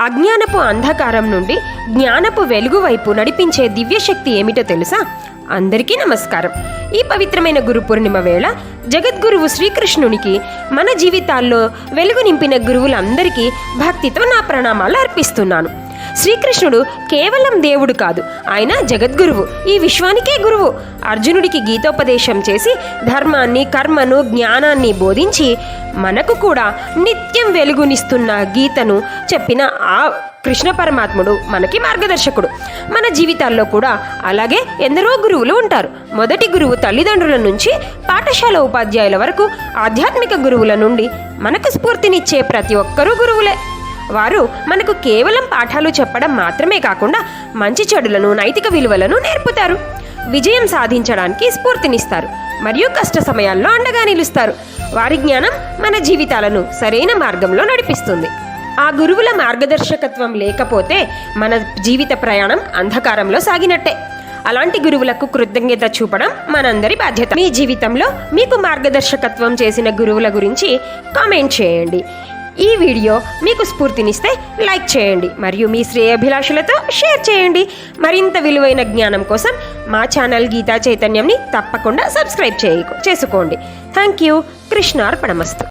అజ్ఞానపు అంధకారం నుండి జ్ఞానపు వెలుగు వైపు నడిపించే దివ్యశక్తి ఏమిటో తెలుసా? అందరికీ నమస్కారం. ఈ పవిత్రమైన గురు పూర్ణిమ వేళ జగద్గురువు శ్రీకృష్ణునికి మన జీవితాల్లో వెలుగు నింపిన గురువులందరికీ భక్తితో నా ప్రణామాలు అర్పిస్తున్నాను. శ్రీకృష్ణుడు కేవలం దేవుడు కాదు ఆయన జగద్గురువు ఈ విశ్వానికే గురువు. అర్జునుడికి గీతోపదేశం చేసి ధర్మాన్ని కర్మను జ్ఞానాన్ని బోధించి మనకు కూడా నిత్యం వెలుగునిస్తున్న గీతను చెప్పిన ఆ కృష్ణ పరమాత్ముడు మనకి మార్గదర్శకుడు. మన జీవితాల్లో కూడా అలాగే ఎందరో గురువులు ఉంటారు. మొదటి గురువు తల్లిదండ్రుల నుంచి పాఠశాల ఉపాధ్యాయుల వరకు ఆధ్యాత్మిక గురువుల నుండి మనకు స్ఫూర్తినిచ్చే ప్రతి ఒక్కరూ గురువులే. వారు మనకు కేవలం పాఠాలు చెప్పడం మాత్రమే కాకుండా మంచి చెడులను నైతిక విలువలను నేర్పుతారు. విజయం సాధించడానికి స్ఫూర్తినిస్తారు. మరియు కష్ట సమయాల్లో అండగా నిలుస్తారు. వారి జ్ఞానం మన జీవితాలను సరైన మార్గంలో నడిపిస్తుంది. ఆ గురువుల మార్గదర్శకత్వం లేకపోతే మన జీవిత ప్రయాణం అంధకారంలో సాగినట్టే. అలాంటి గురువులకు కృతజ్ఞత చూపడం మనందరి బాధ్యత. మీ జీవితంలో మీకు మార్గదర్శకత్వం చేసిన గురువుల గురించి కామెంట్ చేయండి. ఈ వీడియో మీకు స్ఫూర్తినిస్తే లైక్ చేయండి మరియు మీ శ్రేయభిలాషులతో షేర్ చేయండి. మరింత విలువైన జ్ఞానం కోసం మా ఛానల్ గీతా చైతన్యంని తప్పకుండా సబ్స్క్రైబ్ చేయ చేసుకోండి. Thank you. కృష్ణార్పణమస్తు.